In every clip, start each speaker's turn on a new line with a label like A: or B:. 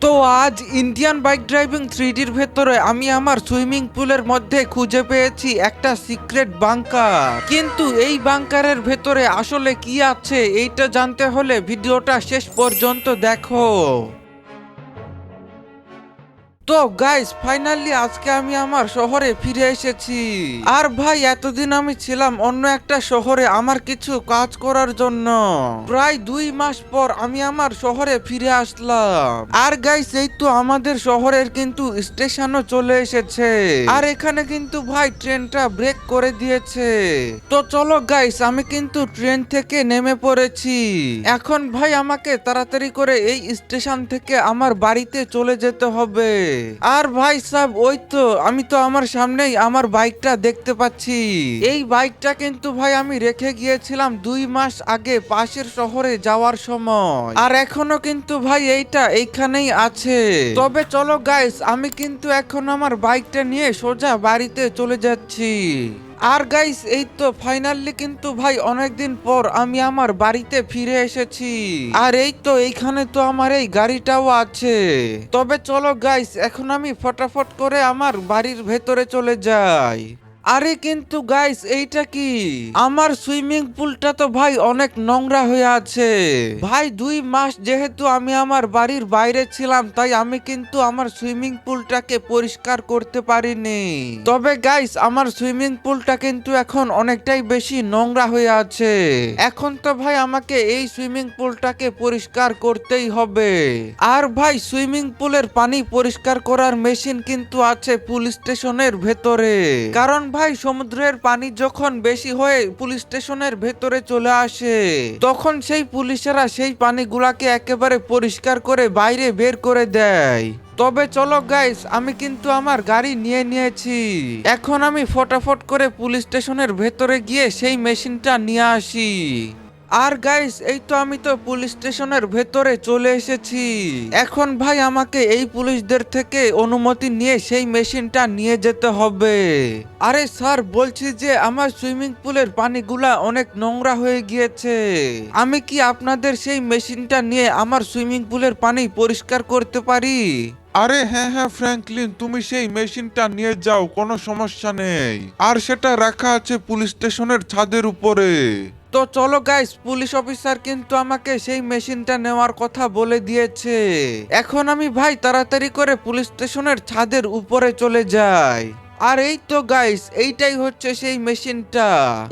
A: তো আজ Indian bike driving থ্রিডির ভেতরে আমি আমার সুইমিং পুলের মধ্যে খুঁজে পেয়েছি একটা সিক্রেট বাংকার কিন্তু এই বাংকারের ভেতরে আসলে কি আছে এইটা জানতে হলে ভিডিওটা শেষ পর্যন্ত দেখো। তো গাইস ফাইনালি আজকে আমি আমার শহরে ফিরে এসেছি। আর ভাই, এতদিন আমি ছিলাম অন্য একটা শহরে আমার কিছু কাজ করার জন্য। প্রায় দুই মাস পর আমি আমার শহরে ফিরে আসলাম। আর গাইস এই তো আমাদের শহরের কিন্তু স্টেশনও চলে এসেছে। আর এখানে কিন্তু ভাই, ট্রেনটা ব্রেক করে দিয়েছে। তো চলো গাইস আমি কিন্তু ট্রেন থেকে নেমে পড়েছি। এখন ভাই, আমাকে তাড়াতাড়ি করে এই স্টেশন থেকে আমার বাড়িতে চলে যেতে হবে। আর ভাই সাহেব, ওই তো, আমি তো আমার সামনেই আমার বাইকটা দেখতে পাচ্ছি। এই বাইকটা কিন্তু ভাই আমি রেখে গিয়েছিলাম দুই মাস আগে পাশের শহরে যাওয়ার সময়। আর এখনও কিন্তু ভাই এইটা এইখানেই আছে। তবে চলো গাইস আমি কিন্তু এখন আমার বাইকটা নিয়ে সোজা বাড়িতে চলে যাচ্ছি। আর গাইস এই তো ফাইনালি কিন্তু ভাই অনেকদিন পর আমি আমার বাড়িতে ফিরে এসেছি। আর এই তো এইখানে তো আমার এই গাড়িটাও আছে। তবে চলো গাইস এখন আমি ফটাফট করে আমার বাড়ির ভেতরে চলে যাই। আরে কিন্তু গাইস এইটা কি? আমার সুইমিং পুলটা তো ভাই অনেক নোংরা হয়ে আছে। ভাই, দুই মাস যেহেতু আমি আমার বাড়ির বাইরে ছিলাম, তাই আমি কিন্তু আমার সুইমিং পুলটাকে পরিষ্কার করতে পারিনি। তবে গাইস আমার সুইমিং পুলটা কিন্তু এখন অনেকটাই বেশি নোংরা হয়ে আছে। এখন তো ভাই আমাকে এই সুইমিং পুলটাকে পরিষ্কার করতেই হবে। আর ভাই, সুইমিং পুলের পানি পরিষ্কার করার মেশিন কিন্তু আছে পুলিশ স্টেশনের ভেতরে। কারণ ভাই সমুদ্রের পানি যখন বেশি হয়ে পুলিশ স্টেশনের ভেতরে চলে আসে, তখন সেই পুলিশেরা সেই পানিগুলাকে একেবারে পরিষ্কার করে বাইরে বের করে দেয়। তবে চলো গাইস আমি কিন্তু আমার গাড়ি নিয়ে নিয়েছি। এখন আমি ফটাফট করে পুলিশ স্টেশনের ভেতরে গিয়ে সেই মেশিনটা নিয়ে আসি। আর গাইস এই তো আমি তো পুলিশ স্টেশনের ভেতরে চলে এসেছি। এখন ভাই আমাকে এই পুলিশদের থেকে অনুমতি নিয়ে সেই মেশিনটা নিয়ে যেতে হবে। আরে স্যার, বলছি যে আমার সুইমিং পুলের পানিগুলা অনেক নোংরা হয়ে গিয়েছে। আমি কি আপনাদের সেই মেশিনটা নিয়ে আমার সুইমিং পুলের পানি পরিষ্কার করতে পারি?
B: আরে হ্যাঁ হ্যাঁ ফ্র্যাঙ্কলিন, তুমি সেই মেশিনটা নিয়ে যাও, কোনো সমস্যা নেই। আর সেটা রাখা আছে পুলিশ স্টেশনের ছাদের উপরে।
A: তো চলো গাইস পুলিশ অফিসার কিন্তু আমাকে সেই মেশিনটা নেওয়ার কথা বলে দিয়েছে। এখন আমি ভাই তাড়াতাড়ি করে পুলিশ স্টেশনের ছাদের উপরে চলে যাই। আর এই তো গাইস এইটাই হচ্ছে সেই মেশিনটা।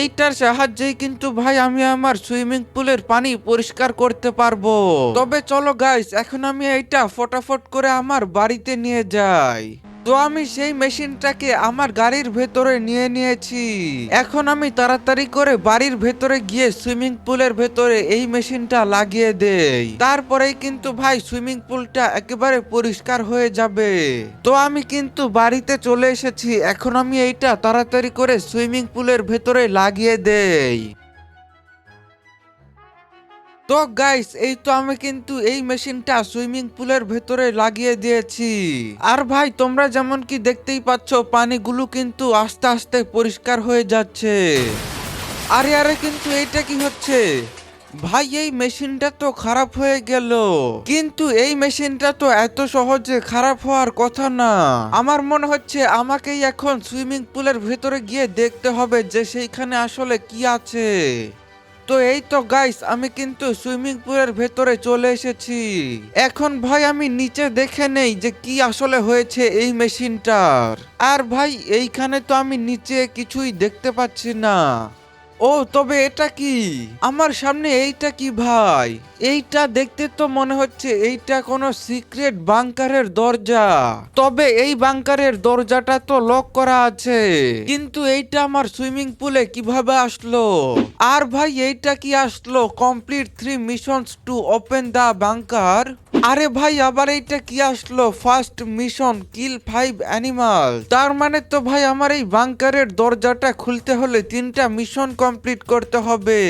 A: এইটার সাহায্যেই কিন্তু ভাই আমি আমার সুইমিং পুলের পানি পরিষ্কার করতে পারব। তবে চলো গাইস এখন আমি এইটা ফটাফট করে আমার বাড়িতে নিয়ে যাই। তো আমি সেই মেশিনটাকে আমার গাড়ির ভেতরে নিয়ে নিয়েছি। এখন আমি তাড়াতাড়ি করে বাড়ির ভেতরে গিয়ে সুইমিং পুলের ভেতরে এই মেশিনটা লাগিয়ে দেই। তারপরেই কিন্তু ভাই সুইমিং পুলটা একেবারে পরিষ্কার হয়ে যাবে। তো আমি কিন্তু বাড়িতে চলে এসেছি। এখন আমি এইটা তাড়াতাড়ি করে সুইমিং পুলের ভেতরে লাগিয়ে দেই। তো গাইস এই তো আমি কিন্তু এই মেশিনটা সুইমিং পুলের ভেতরে লাগিয়ে দিয়েছি। আর ভাই, তোমরা যেমন কি দেখতেই পাচ্ছ, পানিগুলো কিন্তু আস্তে আস্তে পরিষ্কার হয়ে যাচ্ছে। আরে আরে, কিন্তু এইটা কি হচ্ছে? ভাই, এই মেশিনটা তো খারাপ হয়ে গেল। কিন্তু এই মেশিনটা তো এত সহজে খারাপ হওয়ার কথা না। আমার মনে হচ্ছে আমাকেই এখন সুইমিং পুলের ভেতরে গিয়ে দেখতে হবে যে সেইখানে আসলে কি আছে। তো এই তো গাইস আমি কিন্তু সুইমিং পুলের ভেতরে চলে এসেছি। এখন ভাই আমি নিচে দেখে নেই যে কি আসলে হয়েছে এই মেশিনটার। আর ভাই, এইখানে তো আমি নিচে কিছুই দেখতে পাচ্ছি না। ও, তবে এটা কি? আমার সামনে এইটা কি ভাই? এইটা দেখতে তো মনে হচ্ছে এইটা কোনো সিক্রেট বাংকারের দরজা। তবে এই বাংকারের দরজাটা তো লক করা আছে। কিন্তু এইটা আমার সুইমিং পুলে কীভাবে আসলো? আর ভাই, এইটা কি আসলো? Complete three missions to open the bunker? আরে ভাই, আবার এইটা কি আসলো? First mission kill five animal তার মানে তো ভাই, আমার এই বাংকারের দরজাটা খুলতে হলে তিনটা মিশন কমপ্লিট করতে হবে।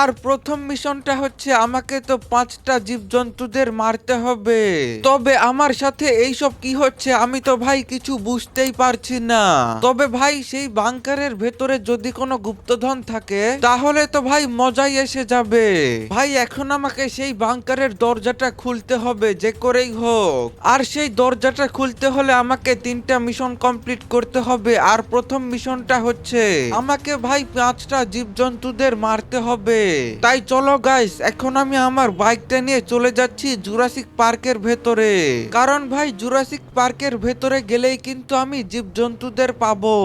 A: আর প্রথম মিশনটা হচ্ছে, আমাকে তো পাঁচটা জীবজন্তুদের মারতে হবে। তবে আমার সাথে এইসব কি হচ্ছে, আমি তো ভাই কিছু বুঝতেই পারছি না। তবে ভাই, সেই বাংকারের ভেতরে যদি কোনো গুপ্তধন থাকে, তাহলে তো ভাই মজাই এসে যাবে। ভাই, এখন আমাকে সেই বাংকারের দরজাটা খুলতে হবে হবে, যে করেই হোক। আর সেই দরজাটা খুলতে হলে আমাকে তিনটা মিশন কমপ্লিট করতে হবে। আর প্রথম মিশনটা হচ্ছে, আমাকে ভাই পাঁচটা জীবজন্তুদের মারতে হবে। তাই চলো গাইস এখন আমি আমার বাইকটা নিয়ে চলে যাচ্ছি জুরাসিক পার্কের ভেতরে। কারণ ভাই জুরাসিক পার্কের ভেতরে গেলেই কিন্তু আমি জীবজন্তুদের পাবো।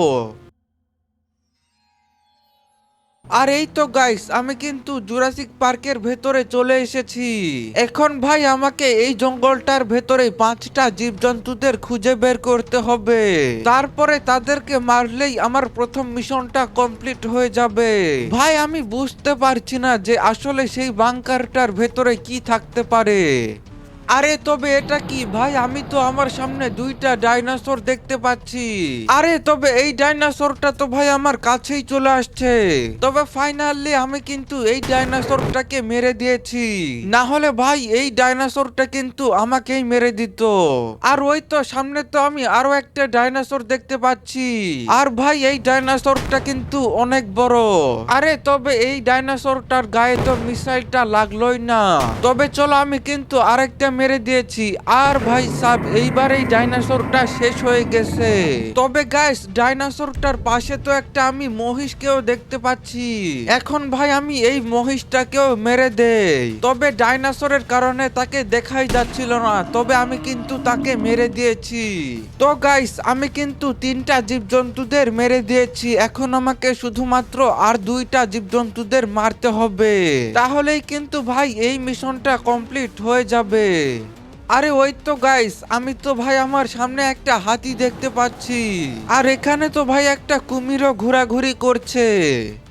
A: আর এই তো গাইস আমি কিন্তু জুরাসিক পার্কের ভেতরে চলে এসেছি। এখন ভাই আমাকে এই জঙ্গলটার ভেতরে পাঁচটা জীবজন্তুদের খুঁজে বের করতে হবে। তারপরে তাদেরকে মারলেই আমার প্রথম মিশনটা কমপ্লিট হয়ে যাবে। ভাই, আমি বুঝতে পারছি না যে আসলে সেই বাংকারটার ভেতরে কি থাকতে পারে। আরে তবে এটা কি ভাই? আমি তো আমার সামনে দুইটা ডাইনোসর দেখতে পাচ্ছি। আরে তবে এই ডাইনোসরটা তো ভাই আমার কাছেই চলে আসছে। তবে ফাইনালি আমি কিন্তু এই ডাইনোসরটাকে মেরে দিয়েছি। না হলে ভাই এই ডাইনোসরটা কিন্তু আমাকেই মেরে দিত। আর ওই তো সামনে তো আমি আরও একটা ডাইনোসর দেখতে পাচ্ছি। আর ভাই এই ডাইনোসরটা কিন্তু অনেক বড়। আরে তবে এই ডাইনোসরটার গায়ে তো মিসাইলটা লাগলোই না। তবে চলো আমি কিন্তু আরেকটা মেরে দিয়েছি। আর ভাই সাব এইবার এই ডাইনোসরটা শেষ হয়ে গেছে। তবে গাইস ডাইনোসরটার পাশে তো একটা আমি মহিষকেও দেখতে পাচ্ছি। এখন ভাই আমি এই মহিষটাকেও মেরে দেই। তবে ডাইনোসরের কারণে তাকে দেখাই যাচ্ছিল না, তবে আমি কিন্তু তাকে মেরে দিয়েছি। তো গাইস আমি কিন্তু তিনটা জীবজন্তুদের মেরে দিয়েছি। এখন আমাকে শুধুমাত্র আর দুইটা জীবজন্তুদের মারতে হবে। তাহলেই কিন্তু ভাই এই মিশনটা কমপ্লিট হয়ে যাবে। Dale. আরে ওই তো গাইস আমি তো ভাই আমার সামনে একটা হাতি দেখতে পাচ্ছি। আর এখানে তো ভাই একটা কুমিরও ঘোরাঘুরি করছে।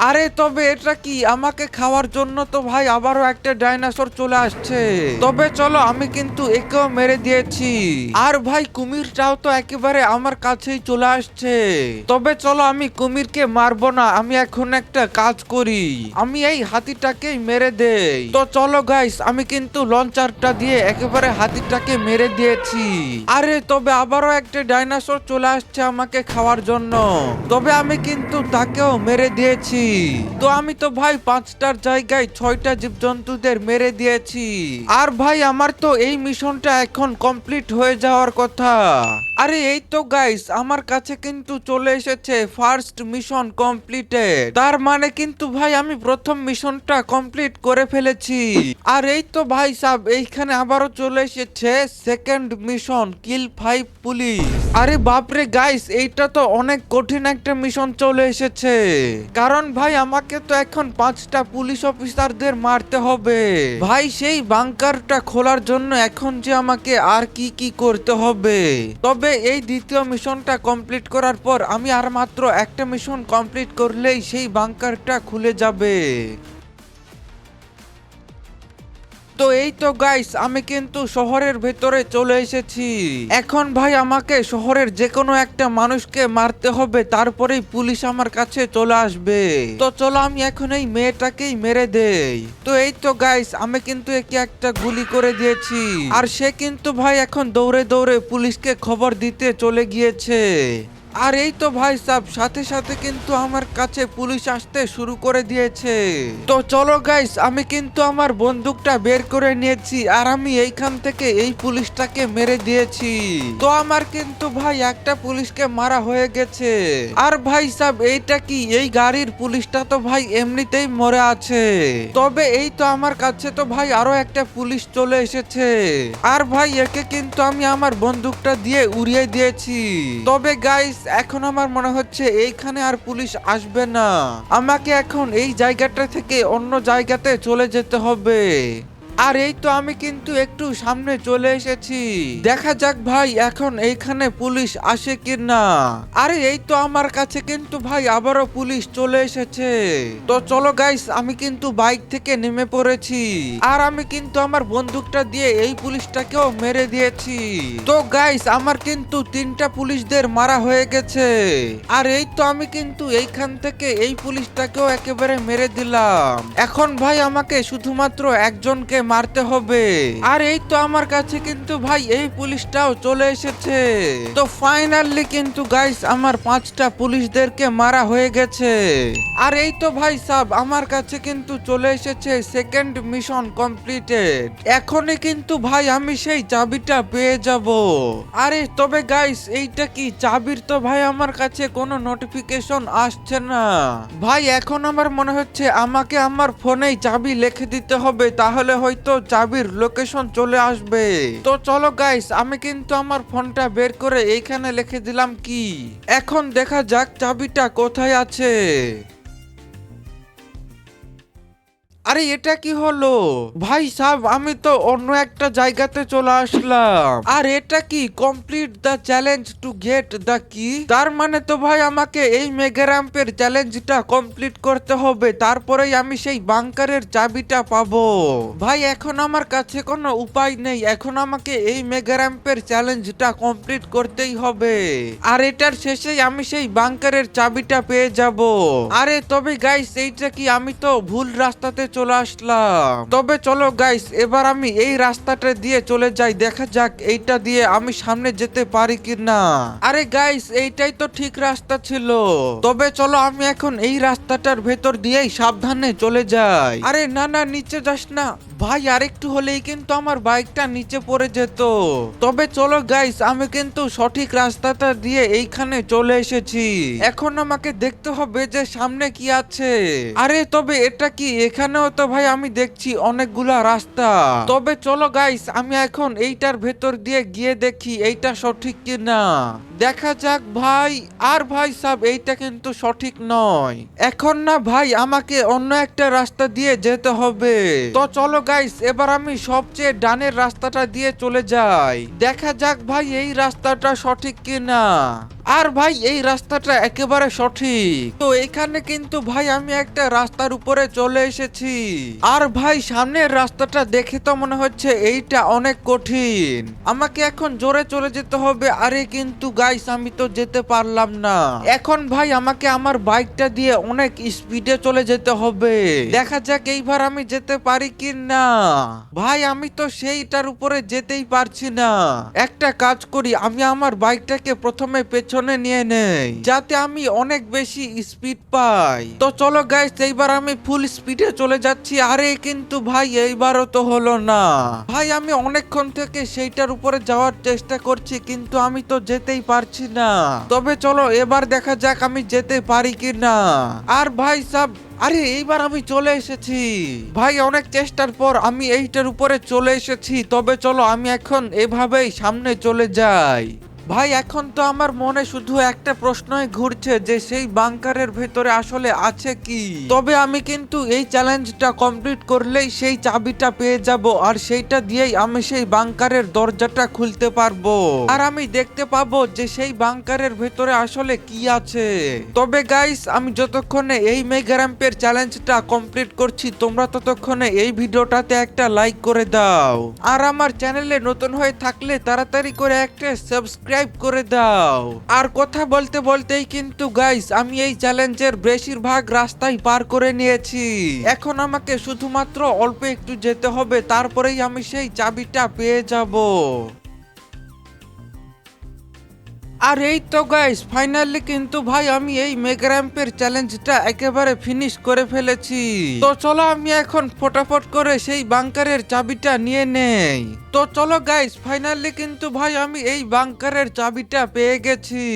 A: আরে তবে এটা কি? আমাকে খাওয়ার জন্য তো ভাই আবারও একটা ডাইনোসর চলে আসছে। তবে চলো, আমি কিন্তু একেও মেরে দিয়েছি। আর ভাই কুমিরটাও তো একেবারে আমার কাছেই চলে আসছে। তবে চলো, আমি কুমিরকে মারবো না, আমি এখন একটা কাজ করি। আমি এই হাতিটাকেই মেরে দেই। তো চলো গাইস আমি কিন্তু লঞ্চারটা দিয়ে একেবারে হাতিটাকে মেরে দিয়েছি। আরে, তবে আবারও একটা ডাইনোসর চলে আসছে আমাকে খাওয়ার জন্য। তবে আমি কিন্তু তাকেও মেরে দিয়েছি। তো আমি তো ভাই পাঁচটার জায়গায় ছয়টা জীবজন্তুদের মেরে দিয়েছি। আর ভাই, আমার তো এই মিশনটা এখন কমপ্লিট হয়ে যাওয়ার কথা। আরে, এই তো গাইস আমার কাছে কিন্তু চলে এসেছে ফার্স্ট মিশন কমপ্লিটেড তার মানে কিন্তু ভাই, আমি প্রথম মিশনটা কমপ্লিট করে ফেলেছি। আর এই তো ভাই সাব, এইখানে আবারও চলে এসেছে second mission kill five police আরে বাপরে গাইস এইটা তো অনেক কঠিন একটা মিশন চলে এসেছে। কারণ ভাই, আমাকে তো এখন পাঁচটা পুলিশ অফিসারদের মারতে হবে। ভাই, সেই বাংকারটা খোলার জন্য এখন যে আমাকে আর কি কি করতে হবে। তবে এই দ্বিতীয় মিশনটা কমপ্লিট করার পর আমি আর মাত্র একটা মিশন কমপ্লিট করলেই সেই বাংকারটা খুলে যাবে। তো এই তো গাইস আমি কিন্তু শহরের ভেতরে চলে এসেছি। এখন ভাই আমাকে শহরের যে কোনো একটা মানুষকে মারতে হবে, তারপরেই পুলিশ আমার কাছে চলে আসবে। তো চলো আমি এখন এই মেয়েটাকেই মেরে দেই। তো এই তো গাইস আমি কিন্তু একে একটা গুলি করে দিয়েছি। আর সে কিন্তু ভাই এখন দৌড়ে দৌড়ে পুলিশকে খবর দিতে চলে গিয়েছে। আর এই তো ভাই সাহেব সাথে সাথে কিন্তু আমার কাছে পুলিশ আসতে শুরু করে দিয়েছে। তো চলো গাইস আমি কিন্তু আমার বন্দুকটা বের করে নিয়েছি আর আমি এইখান থেকে এই পুলিশটাকে মেরে দিয়েছি। তো আমার কিন্তু ভাই একটা পুলিশকে মারা হয়ে গেছে। আর ভাই সাহেব এইটা কি? এই গাড়ির পুলিশটা তো ভাই এমনিতেই মরে আছে। তবে এই তো আমার কাছে তো ভাই আরও একটা পুলিশ চলে এসেছে। আর ভাই একে কিন্তু আমি আমার বন্দুকটা দিয়ে উড়িয়ে দিয়েছি। তবে গাইস এখন আমার মনে হচ্ছে এইখানে আর পুলিশ আসবে না। আমাকে এখন এই জায়গাটা থেকে অন্য জায়গাতে চলে যেতে হবে। আর এই তো আমি কিন্তু একটু সামনে চলে এসেছি। দেখা যাক ভাই, এখন এইখানে পুলিশ আসে কি না আরে, এই তো আমার কাছে কিন্তু ভাই আবারও পুলিশ চলে এসেছে। তো চলো গাইস আমি কিন্তু বাইক থেকে নেমে পড়েছি। আর আমি কিন্তু আমার বন্দুকটা দিয়ে এই পুলিশটাকেও মেরে দিয়েছি। তো গাইস আমার কিন্তু তিনটা পুলিশদের মারা হয়ে গেছে। আর এই তো আমি কিন্তু এইখান থেকে এই পুলিশটাকেও একেবারে মেরে দিলাম। এখন ভাই আমাকে শুধুমাত্র একজনকে মারতে হবে। আর এই তো আমার কাছে কিন্তু ভাই, এই পুলিশটাও চলে এসেছে। তো ফাইনালি কিন্তু গাইস আমার পাঁচটা পুলিশদেরকে মারা হয়ে গেছে। আর এই তো ভাই সাব, আমার কাছে কিন্তু চলে এসেছে সেকেন্ড মিশন কমপ্লিটেড এখনই কিন্তু ভাই আমি সেই চাবিটা পেয়ে যাব। আরে তবে গাইস এইটা কি চাবির তো ভাই আমার কাছে কোনো নোটিফিকেশন আসছে না। ভাই, এখন আমার মনে হচ্ছে আমাকে আমার ফোনেই চাবি লিখে দিতে হবে, তাহলে হয়তো চাবির লোকেশন চলে আসবে। তো চলো গাইস আমি কিন্তু আমার ফোনটা বের করে এইখানে লিখে দিলাম কি? এখন দেখা যাক চাবিটা কোথায় আছে। আরে, এটা কি হলো? ভাই সাহেব, আমি তো অন্য একটা জায়গাতে চলে আসলাম। আর এটা কি? Complete the challenge to get the key তার মানে তো ভাই আমাকে এই মেগারাম্পের চ্যালেঞ্জটা কমপ্লিট করতে হবে। তারপরেই আমি সেই বাংকারের চাবিটা পাবো। ভাই, এখন আমার কাছে কোনো উপায় নেই। এখন আমাকে এই মেগারাম্পের চ্যালেঞ্জটা কমপ্লিট করতেই হবে। আর এটার শেষেই আমি সেই বাংকারের চাবিটা পেয়ে যাব। আরে, তবে গাইস এইটা কি? আমি তো ভুল রাস্তাতে চলে আসলাম। তবে চলো গাইস এবার আমি এই রাস্তাটা দিয়ে চলে যাই, দেখা যাক এইটা দিয়ে আমি সামনে যেতে পারি কি না আরে গাইস এইটাই তো ঠিক রাস্তা ছিল। তবে চলো আমি এখন এই রাস্তাটার ভেতর দিয়েই সাবধানে চলে যাই। আরে না না, নিচে যাস না। ভাই, আরেকটু হলেই কিন্তু আমার বাইকটা নিচে পড়ে যেত। তবে চলো গাইস আমি কিন্তু সঠিক রাস্তাটা দিয়ে এইখানে চলে এসেছি। এখন আমাকে দেখতে হবে যে সামনে কি আছে। আরে, তবে এটা কি এখানেও তো ভাই, আমি দেখছি অনেকগুলা রাস্তা। তবে চলো গাইস আমি এখন এইটার ভেতর দিয়ে গিয়ে দেখি এইটা সঠিক কি না দেখা যাক ভাই, আর ভাই সাব এইটা কিন্তু সঠিক নয়। এখন না ভাই, আমাকে অন্য একটা রাস্তা দিয়ে যেতে হবে। তো চলো গাইস এবার আমি সবচেয়ে ডানের রাস্তাটা দিয়ে চলে যাই। দেখা যাক ভাই, এই রাস্তাটা সঠিক কিনা। আর ভাই, এই রাস্তাটা একেবারে সঠিক। তো এখানে কিন্তু ভাই, আমি একটা রাস্তার উপরে চলে এসেছি। আর ভাই, সামনের রাস্তাটা দেখে তো মনে হচ্ছে এইটা অনেক কঠিন। আমাকে এখন জোরে চলে যেতে হবে। আরে কিন্তু গাইস আমি তো যেতে পারলাম না। এখন ভাই, আমাকে আমার বাইকটা দিয়ে অনেক স্পিডে চলে যেতে হবে। দেখা যাক এইবার আমি যেতে পারি কি না ভাই, আমি তো সেইটার উপরে যেতেই পারছি না। একটা কাজ করি, আমি আমার বাইকটাকে প্রথমে পেছনে নিয়ে নেই, যাতে আমি অনেক বেশি স্পিড পাই। তো চলো গাইস এইবার আমি ফুল স্পিডে চলে যাচ্ছি। আরে কিন্তু ভাই, এইবারও তো হলো না। ভাই, আমি অনেকক্ষণ থেকে সেইটার উপরে যাওয়ার চেষ্টা করছি, কিন্তু আমি তো যেতেই পারছি না। তবে চলো, এবার দেখা যাক আমি যেতে পারি কি না আর ভাই সব, আরে, এইবার আমি চলে এসেছি। ভাই, অনেক চেষ্টার পর আমি এইটার উপরে চলে এসেছি। তবে চলো, আমি এখন এভাবেই সামনে চলে যাই। ভাই, এখন তো আমার মনে শুধু একটা প্রশ্নই ঘুরছে যে সেই বাংকারের ভেতরে আসলে আছে কি? তবে আমি কিন্তু এই চ্যালেঞ্জটা কমপ্লিট করলেই সেই চাবিটা পেয়ে যাব আর সেইটা দিয়েই আমি সেই বাংকারের দরজাটা খুলতে পারব। আর আমি দেখতে পাবো যে সেই বাংকারের ভেতরে আসলে কি আছে। তবে গাইস আমি যতক্ষণে এই মেগারাম্পের চ্যালেঞ্জটা কমপ্লিট করছি, তোমরা ততক্ষণে এই ভিডিওটাতে একটা লাইক করে দাও। আর আমার চ্যানেলে নতুন হয়ে থাকলে তাড়াতাড়ি করে একটা সাবস্ক্রাইব করে দাও। আর কথা বলতে বলতেই কিন্তু গাইস আমি এই চ্যালেঞ্জের বেশিরভাগ রাস্তাই পার করে নিয়েছি। এখন আমাকে শুধুমাত্র অল্প একটু যেতে হবে, তারপরেই আমি সেই চাবিটা পেয়ে যাব। আর এই তো গাইস ফাইনালি কিন্তু ভাই আমি এই মেগারাম্পের চ্যালেঞ্জটা একেবারে ফিনিশ করে ফেলেছি। তো চলো আমি এখন ফটাফট করে সেই বাংকারের চাবিটা নিয়ে নেই। তো চলো গাইস ফাইনালি কিন্তু ভাই আমি এই বাংকারের চাবিটা পেয়ে গেছি।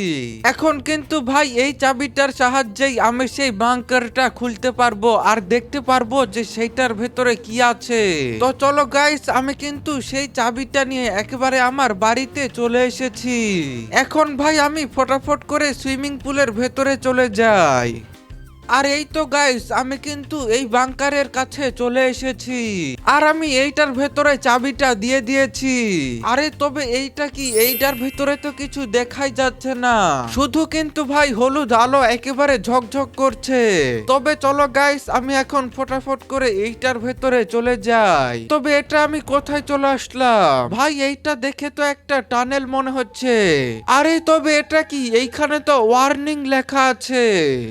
A: এখন কিন্তু ভাই এই চাবিটার সাহায্যেই আমি সেই বাংকারটা খুলতে পারব আর দেখতে পারব যে সেইটার ভেতরে কি আছে। তো চলো গাইস আমি কিন্তু সেই চাবিটা নিয়ে একেবারে আমার বাড়িতে চলে এসেছি। এখন ভাই আমি ফটাফট করে সুইমিং পুলের ভেতরে চলে যাই। আর এই তো গাইস আমি কিন্তু এই বাংকারের কাছে চলে এসেছি। আর আমি এইটার ভেতরে চাবিটা দিয়ে দিয়েছি। আরে তবে এইটা কি? এইটার ভেতরে তো কিছু দেখাই যাচ্ছে না। শুধু কিন্তু ভাই হলুদ আলো একেবারে ঝকঝক করছে। তবে চলো গাইস আমি এখন ফটাফট করে এইটার ভেতরে চলে যাই। তবে এটা আমি কোথায় চলে আসলাম? ভাই, এইটা দেখে তো একটা টানেল মনে হচ্ছে। আরে তবে এটা কি? এইখানে তো ওয়ার্নিং লেখা আছে।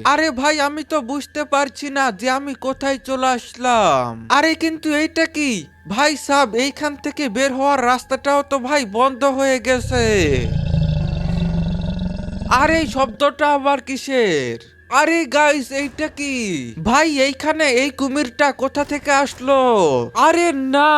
A: আরে ভাই, আমি তো বুঝতে পারছি না যে আমি কোথায় চলে আসলাম। আরে কিন্তু এইটা কি? ভাই সাব, এইখান থেকে বের হওয়ার রাস্তাটাও তো ভাই বন্ধ হয়ে গেছে। আর শব্দটা আবার কিসের? আরে গাইস এইটা কি? ভাই, এইখানে এই কুমিরটা কোথা থেকে আসলো? আরে না!